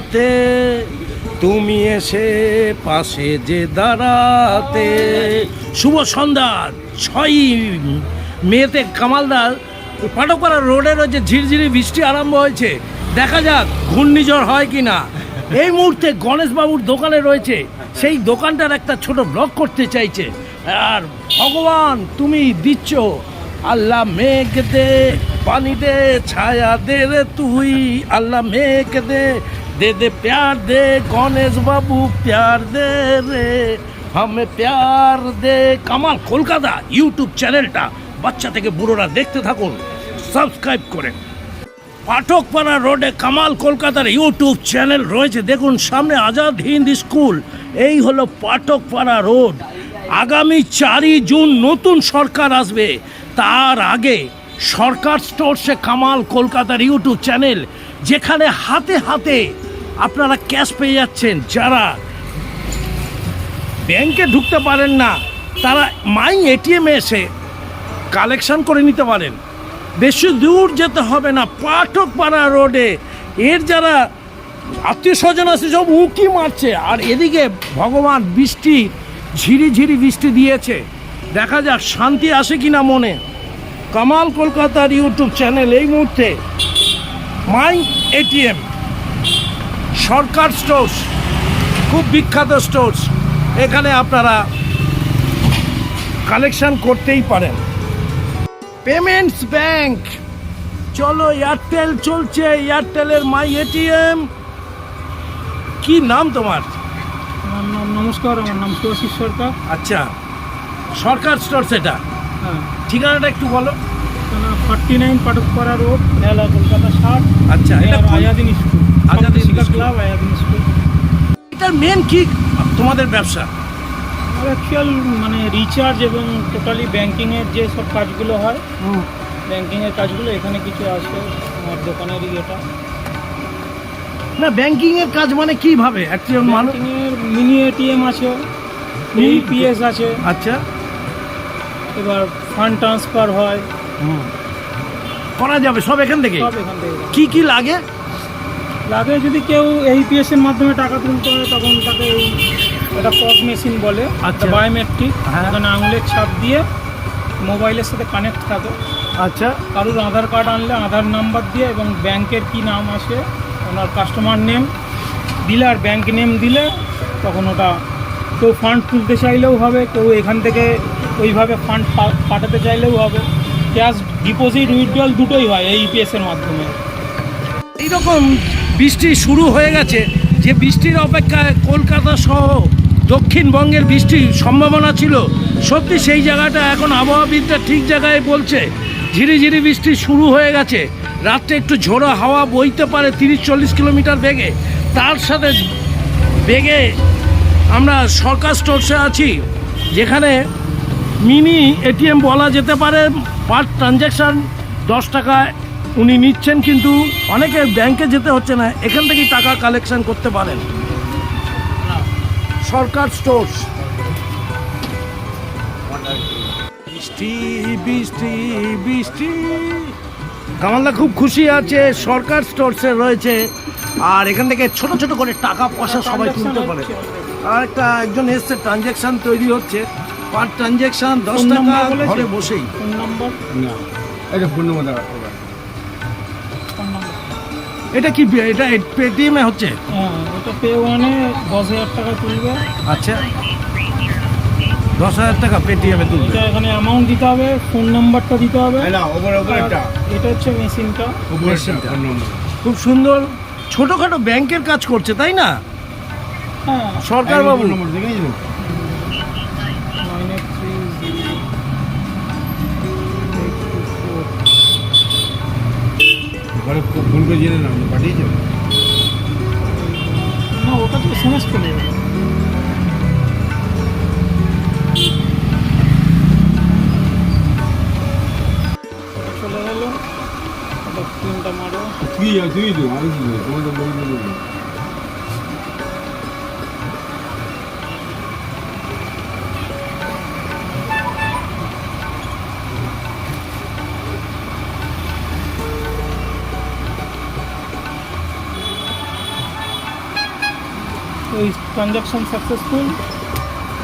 রাতে তুমি এসে পাশে যে দাঁড়াতে। শুভ সন্ধ্যা ছয় মেয়েতে কামালদার পাটকপাড়া রোডের যে ঝিরঝিরি বৃষ্টি আরম্ভ হয়েছে। দেখা যাক ঘূর্ণিঝড় হয় কি না এই মুহূর্তে গণেশবাবুর দোকানে রয়েছে, সেই দোকানটার একটা ছোট ব্লগ করতে চাইছে। আর ভগবান, তুমি দিচ্ছ। আল্লাহ মেঘ দে, পানি দে, ছায়া দে রে তুই। আল্লাহ মেঘ দে দে দে প্যার দে গণেশ বাবু প্যার দে রে হামে প্যার দে কামাল কলকাতা ইউটিউব চ্যানেলটা বাচ্চা থেকে বুড়োরা দেখতে থাকুন সাবস্ক্রাইব করে পাঠকপাড়া রোডে কামাল কলকাতার ইউটিউব চ্যানেল রয়েছে। দেখুন, সামনে আজাদ হিন্দ স্কুল, এই হলো পাঠকপাড়া রোড আগামী চারই জুন নতুন সরকার আসবে। তার আগে সরকার স্টোরসে কামাল কলকাতার ইউটিউব চ্যানেল যেখানে হাতে হাতে আপনারা ক্যাশ পেয়ে যাচ্ছেন, যারা ব্যাংকে ঢুকতে পারেন না, তারা মাই এটিএমে এসে কালেকশন করে নিতে পারেন। বেশি দূর যেতে হবে না পাঠকপাড়া রোডে। এর যারা আত্মীয় স্বজন আছে, সব উঁকি মারছে। আর এদিকে ভগবান বৃষ্টি, ঝিরি ঝিরি বৃষ্টি দিয়েছে। দেখা যাক শান্তি আসে কি না মনে। কামাল কলকাতার ইউটিউব চ্যানেল এই মুহূর্তে মাই এটিএম সরকার স্টোর্স খুব বিখ্যাত স্টোর্স এখানে আপনারা কালেকশন করতেই পারেন। পেমেন্টস ব্যাংক চলো এয়ারটেল চলছে এয়ারটেলের মাই এটিএম কি নাম তোমার? নমস্কার আমার নাম সুভাষিস সরকার। আচ্ছা সরকার স্টোর সেটা হ্যাঁ। ঠিকানাটা একটু বলো। ফর্টি নাইন পাটকপাড়া রোড মেলা কলকাতা ষাট আচ্ছা এটা আয়াদিন আজাদিন স্কুল। ক্লাব এটার মেন কি? তোমাদের ব্যবসা? অ্যাকচুয়াল মানে রিচার্জ এবং টোটালি ব্যাংকিংয়ের যে সব কাজগুলো হয় ব্যাংকিংয়ের কাজগুলো এখানে কিছু আছে আমার দোকানের ইয়েটা না ব্যাংকিং এর কাজ মানে কীভাবে একজন মানুষ ব্যাংকিংয়ের মিনি এটিএম আছে ইপিএস আছে। আচ্ছা। এবার ফান্ড ট্রান্সফার হয়। করা যাবে সব এখান থেকে? সব এখান থেকে। কি কি লাগে? লাগে যদি কেউ এইপিএস এর মাধ্যমে টাকা তুলতে হয় তখন তাকে এই এটা পজ মেশিন বলে আচ্ছা। বায়োমেট্রিক হ্যাঁ। এখানে আঙুলের ছাপ দিয়ে মোবাইলের সাথে কানেক্ট থাকে। আচ্ছা। কারোর আধার কার্ড আনলে আধার নাম্বার দিয়ে এবং ব্যাংকের কি নাম আসে ওনার কাস্টমার নেম দিলে আর ব্যাংক নেম দিলে তখন ওটা কেউ ফান্ড তুলতে চাইলেও হবে কেউ এখান থেকে ওইভাবে ফান্ড পাঠাতে চাইলেও হবে। ক্যাশ ডিপোজিট উইথড্রল দুটোই হয় এই ইপিএস এর মাধ্যমে। এইরকম বৃষ্টি শুরু হয়ে গেছে। যে বৃষ্টির অপেক্ষায় কলকাতা সহ দক্ষিণবঙ্গের বৃষ্টির সম্ভাবনা ছিল, সত্যি সেই জায়গাটা এখন আবহাওয়াবিদরা ঠিক জায়গায় বলছে ঝিরি ঝিরি বৃষ্টি শুরু হয়ে গেছে। রাত্রে একটু ঝোড়ো হাওয়া বইতে পারে তিরিশ চল্লিশ কিলোমিটার বেগে। তার সাথে বেগে আমরা সরকার স্টোরসে আছি, যেখানে মিনি এটিএম বলা যেতে পারে, পার ট্রানজ্যাকশান দশ টাকায় উনি নিচ্ছেন কিন্তু অনেকে ব্যাংকে যেতে হচ্ছে না এখান থেকেই টাকা কালেকশন করতে পারেন। সরকার স্টোর্স বৃষ্টি বৃষ্টি বৃষ্টি। কামালদা খুব খুশি আছে সরকার স্টোরসে রয়েছে। আর এখান থেকে ছোট ছোট করে টাকা পয়সা সবাই তুলতে পারে। আর একটা একজন এসছে ট্রানজ্যাকশন তৈরি হচ্ছে। পার ট্রানজ্যাকশন দশ টাকা ঘরে বসেই। Phone number? না। এটা ফোন নম্বর দেওয়া ফোন নম্বর এটা কি এটা পেটিএমে হচ্ছে? হ্যাঁ ওটা পে ওয়ানে দশ হাজার টাকা তুলবে। আচ্ছা। দশ হাজার টাকা পেটিএমে তুলবে। এটা এখানে অ্যামাউন্ট দিতে হবে ফোন নাম্বারটা দিতে হবে। না ওপরে এটা হচ্ছে মেশিনটা খুব সুন্দর। ছোটখাটো ব্যাংকের কাজ করছে তাই না? হ্যাঁ। সরকার বাবু ঘরে ফোন করে জেনে নাও পাঠিয়েছো? না ওটা তো এস এম এস চলে যাবে ওটা চলে গেল ওটা মারো। তুই তুই তো? আমি কি করব? তোমার তো বই দেবো ওই ট্রানজ্যাকশন সাকসেসফুল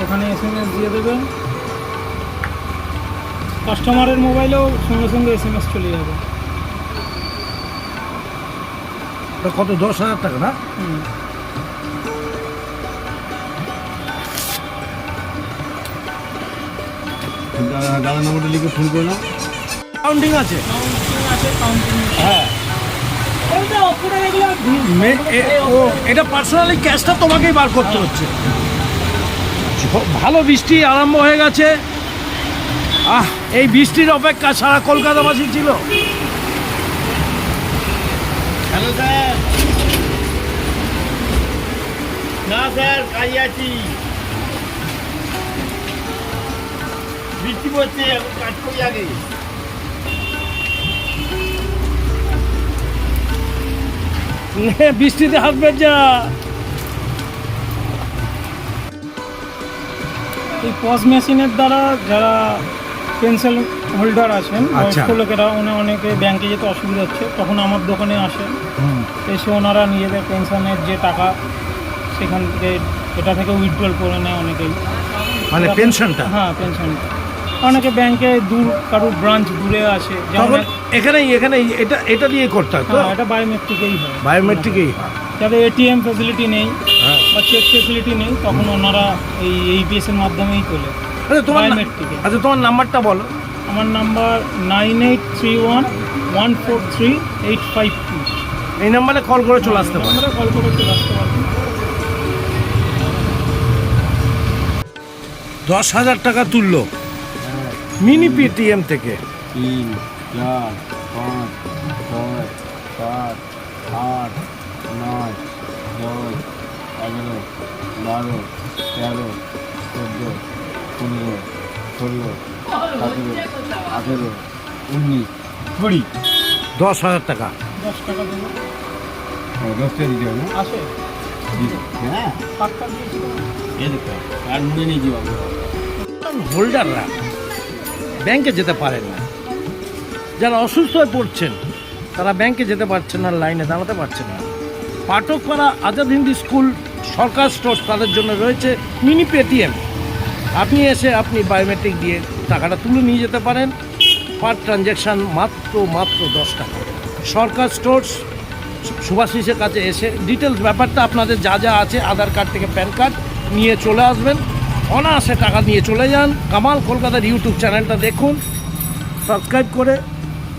এখানে এস এম এস দিয়ে দেবেন। কাস্টমারের মোবাইলেও সঙ্গে সঙ্গে এস এম এস চলে যাবে। কত? দশ হাজার টাকা না। দাদা নম্বরটা লিখে ফোন করলাম কাউন্টিং আছে। কাউন্টিং আছে কাউন্টিং হ্যাঁ ওটা ওপরে এগুলো মে- এ- ও এটা পার্সোনালি ক্যাশটা তোমাকেই বার করতে হচ্ছে। ভালো বৃষ্টি আরম্ভ হয়ে গেছে। আহ, এই বৃষ্টির অপেক্ষা সারা কলকাতাবাসী ছিল। স্যার। না স্যার কাজে আছি। বৃষ্টি পড়ছে কাজ করি আগে। বৃষ্টিতে হাসবে যা। এই পজ মেশিনের দ্বারা যারা পেনশন হোল্ডার আছেন আচ্ছা। বয়স্ক লোকেরা উনি অনেকে ব্যাংকে যেতে অসুবিধা হচ্ছে তখন আমার দোকানে আসেন। এসে ওনারা নিজেদের পেনশনের যে টাকা সেখান থেকে এটা থেকে উইথড্রল করে নেয় অনেকেই। মানে পেনশনটা? হ্যাঁ পেনশনটা। অনেকে ব্যাংকে দূর কারোর ব্রাঞ্চ দূরে আছে যেমন এখানেই এখানেই এটা এটা দিয়ে করতে হয় তো? হ্যাঁ এটা বায়োমেট্রিকেই হয়। বায়োমেট্রিকেই যাদের এটিএম ফেসিলিটি নেই হ্যাঁ। বা চেক ফেসিলিটি নেই তখন ওনারা এই এইপিএস এর মাধ্যমেই তোলে। আচ্ছা তোমার না- আচ্ছা তোমার নাম্বারটা বলো। আমার number nine eight three one one four three eight five two এই নাম্বারে কল করে চলে আসতে পারো। আমরা কল করে চলে আসতে পারবেন দশ হাজার টাকা তুললো। মিনি পেটিএম থেকে। চার পাঁচ ছয় সাত আট নয় দশ এগারো বারো তেরো চোদ্দ পনেরো ষোলো সতেরো আঠেরো উনিশ কুড়ি। দশ হাজার টাকা। দশ টাকা দেবো। দশটা দিতে হবে আসে। হ্যাঁ। আর মনে নেই হোল্ডাররা ব্যাংকে যেতে পারেন না। যারা অসুস্থ হয়ে পড়ছেন, তারা ব্যাংকে যেতে পারছেন না লাইনে দাঁড়াতে পারছেন না। পাঠকপাড়া আজাদ হিন্দি স্কুল সরকার স্টোর তাদের জন্য রয়েছে মিনি পেটিএম আপনি এসে আপনি বায়োমেট্রিক দিয়ে টাকাটা তুলে নিয়ে যেতে পারেন। পার ট্রানজ্যাকশান মাত্র মাত্র দশ টাকা। সরকার স্টোর্স সুভাষিসের কাছে এসে ডিটেলস ব্যাপারটা আপনাদের যা যা আছে, আধার কার্ড থেকে প্যান কার্ড নিয়ে চলে আসবেন। অনায়াসে টাকা নিয়ে চলে যান। কামাল কলকাতার ইউটিউব চ্যানেলটা দেখুন। সাবস্ক্রাইব করে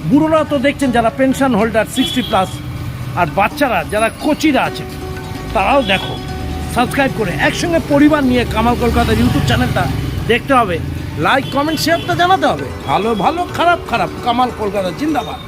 বুড়োরা তো দেখছেন যারা পেনশন হোল্ডার সিক্সটি প্লাস আর বাচ্চারা যারা কোচিরা আছে, তারাও দেখো। সাবস্ক্রাইব করে একসঙ্গে পরিবার নিয়ে কামাল কলকাতার ইউটিউব চ্যানেলটা দেখতে হবে। লাইক কমেন্ট শেয়ারটা জানাতে হবে। ভালো ভালো, খারাপ খারাপ। কামাল কলকাতা, জিন্দাবাদ।